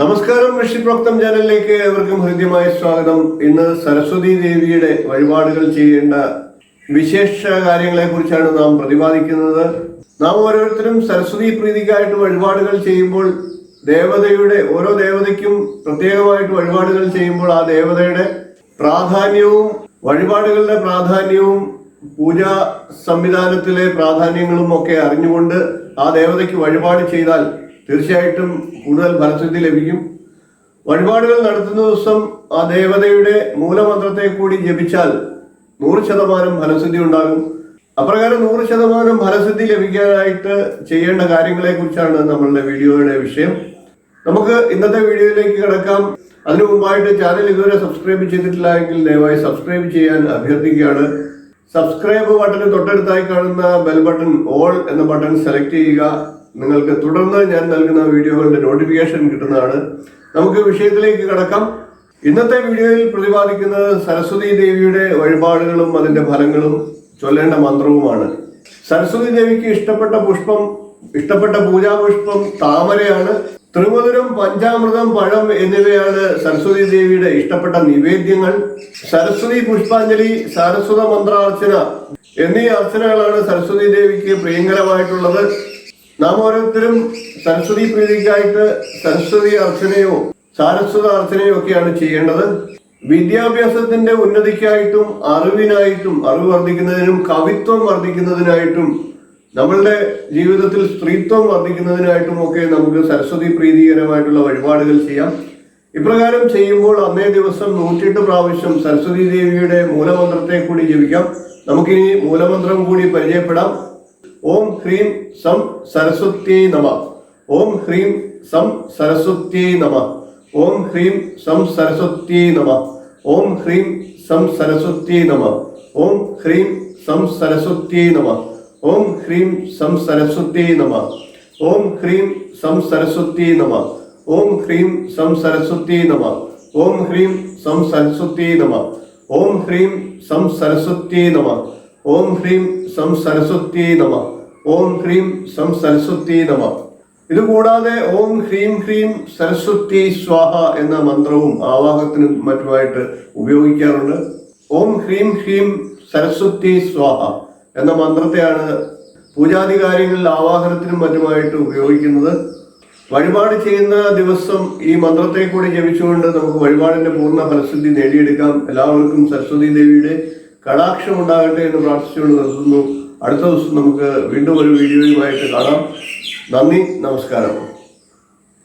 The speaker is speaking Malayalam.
നമസ്കാരം ഋഷിപ്രോക്തം ചാനലിലേക്ക് ഏവർക്കും ഹൃദ്യമായ സ്വാഗതം. ഇന്ന് സരസ്വതി ദേവിയുടെ വഴിപാടുകൾ ചെയ്യേണ്ട വിശേഷ കാര്യങ്ങളെ കുറിച്ചാണ് നാം പ്രതിപാദിക്കുന്നത്. നാം ഓരോരുത്തരും സരസ്വതി പ്രീതിക്കായിട്ട് വഴിപാടുകൾ ചെയ്യുമ്പോൾ ദേവതയുടെ ഓരോ ദേവതയ്ക്കും പ്രത്യേകമായിട്ട് വഴിപാടുകൾ ചെയ്യുമ്പോൾ ആ ദേവതയുടെ പ്രാധാന്യവും വഴിപാടുകളുടെ പ്രാധാന്യവും പൂജാ സംവിധാനത്തിലെ പ്രാധാന്യങ്ങളും ഒക്കെ അറിഞ്ഞുകൊണ്ട് ആ ദേവതയ്ക്ക് വഴിപാട് ചെയ്താൽ തീർച്ചയായിട്ടും കൂടുതൽ ഫലസിദ്ധി ലഭിക്കും. വഴിപാടുകൾ നടത്തുന്ന ദിവസം ആ ദേവതയുടെ മൂലമന്ത്രത്തെ കൂടി ജപിച്ചാൽ നൂറ് ശതമാനം ഫലസിദ്ധി ഉണ്ടാകും. അപ്രകാരം നൂറ് ശതമാനം ഫലസിദ്ധി ലഭിക്കാനായിട്ട് ചെയ്യേണ്ട കാര്യങ്ങളെ കുറിച്ചാണ് നമ്മളുടെ വീഡിയോയുടെ വിഷയം. നമുക്ക് ഇന്നത്തെ വീഡിയോയിലേക്ക് കിടക്കാം. അതിനു മുമ്പായിട്ട് ചാനൽ ഇതുവരെ സബ്സ്ക്രൈബ് ചെയ്തിട്ടില്ല എങ്കിൽ ദയവായി സബ്സ്ക്രൈബ് ചെയ്യാൻ അഭ്യർത്ഥിക്കുകയാണ്. സബ്സ്ക്രൈബ് ബട്ടന് തൊട്ടടുത്തായി കാണുന്ന ബെൽ ബട്ടൺ ഓൾ എന്ന ബട്ടൺ സെലക്ട് ചെയ്യുക. നിങ്ങൾക്ക് തുടർന്ന് ഞാൻ നൽകുന്ന വീഡിയോകളുടെ നോട്ടിഫിക്കേഷൻ കിട്ടുന്നതാണ്. നമുക്ക് വിഷയത്തിലേക്ക് കടക്കാം. ഇന്നത്തെ വീഡിയോയിൽ പ്രതിപാദിക്കുന്നത് സരസ്വതി ദേവിയുടെ വഴിപാടുകളും അതിന്റെ ഫലങ്ങളും ചൊല്ലേണ്ട മന്ത്രവുമാണ്. സരസ്വതി ദേവിക്ക് ഇഷ്ടപ്പെട്ട പുഷ്പം ഇഷ്ടപ്പെട്ട പൂജാപുഷ്പം താമരയാണ്. ത്രിമധുരം പഞ്ചാമൃതം പഴം എന്നിവയാണ് സരസ്വതി ദേവിയുടെ ഇഷ്ടപ്പെട്ട നിവേദ്യങ്ങൾ. സരസ്വതി പുഷ്പാഞ്ജലി സരസ്വത മന്ത്രാർച്ചന എന്നീ അർച്ചനകളാണ് സരസ്വതി ദേവിക്ക് പ്രിയങ്കരമായിട്ടുള്ളത്. നാം ഓരോരുത്തരും സരസ്വതി പ്രീതിക്കായിട്ട് സരസ്വതി അർച്ചനയോ സാരസ്വത അർച്ചനയോ ഒക്കെയാണ് ചെയ്യേണ്ടത്. വിദ്യാഭ്യാസത്തിന്റെ ഉന്നതിക്കായിട്ടും അറിവിനായിട്ടും അറിവ് വർദ്ധിക്കുന്നതിനും കവിത്വം വർദ്ധിക്കുന്നതിനായിട്ടും നമ്മളുടെ ജീവിതത്തിൽ സ്ത്രീത്വം വർദ്ധിക്കുന്നതിനായിട്ടും ഒക്കെ നമുക്ക് സരസ്വതി പ്രീതികരമായിട്ടുള്ള വഴിപാടുകൾ ചെയ്യാം. ഇപ്രകാരം ചെയ്യുമ്പോൾ അന്നേ ദിവസം നൂറ്റിയെട്ട് പ്രാവശ്യം സരസ്വതി ദേവിയുടെ മൂലമന്ത്രത്തെ കൂടി ജപിക്കാം. നമുക്കിനി മൂലമന്ത്രം കൂടി പരിചയപ്പെടാം. ഓം ഹ്രീം സം സരസ്വത്യേ നമ ഓം ഹ്രീം സം സരസ്വത്യേ നമ ഓം ഹ്രീം സം സരസ്വത്യേ നമ ഓം ഹ്രീം സം സരസ്വത്യേ നമ ഓം ഹ്രീം സം സരസ്വത്യേ നമ ഓം ഹ്രീം സം സരസ്വത്യേ നമ ഓം ഹ്രീം സം സരസ്വത്യേ നമ ഓം ഹ്രീം സം സരസ്വത്യേ നമ ഓം ഹ്രീം സം സരസ്വത്യേ നമ ഓം ഹ്രീം സം സരസ്വത്യേ നമ ഓം ഹ്രീം സം സരസ്വത്യേ നമ. ഓം ഹ്രീം സം സരസ്വത്യേ നമ. ഇത് കൂടാതെ ഓം ഹ്രീം ഹ്രീം സരസ്വതി സ്വാഹ എന്ന മന്ത്രവും ആവാഹത്തിനും മറ്റുമായിട്ട് ഉപയോഗിക്കാറുണ്ട്. ഓം ഹ്രീം ഹ്രീം സരസ്വതി സ്വാഹ എന്ന മന്ത്രത്തെയാണ് പൂജാതി കാര്യങ്ങളിൽ ആവാഹനത്തിനും മറ്റുമായിട്ട് ഉപയോഗിക്കുന്നത്. വഴിപാട് ചെയ്യുന്ന ദിവസം ഈ മന്ത്രത്തെ കൂടി ജപിച്ചുകൊണ്ട് നമുക്ക് വഴിപാടിന്റെ പൂർണ ഫലസിദ്ധി നേടിയെടുക്കാം. എല്ലാവർക്കും സരസ്വതി ദേവിയുടെ കടാക്ഷം ഉണ്ടാകട്ടെ എന്ന് പ്രാർത്ഥിച്ചുകൊണ്ട് നിർത്തുന്നു. അടുത്ത ദിവസം നമുക്ക് വീണ്ടും ഒരു വീഡിയോയുമായിട്ട് കാണാം. നന്ദി നമസ്കാരം.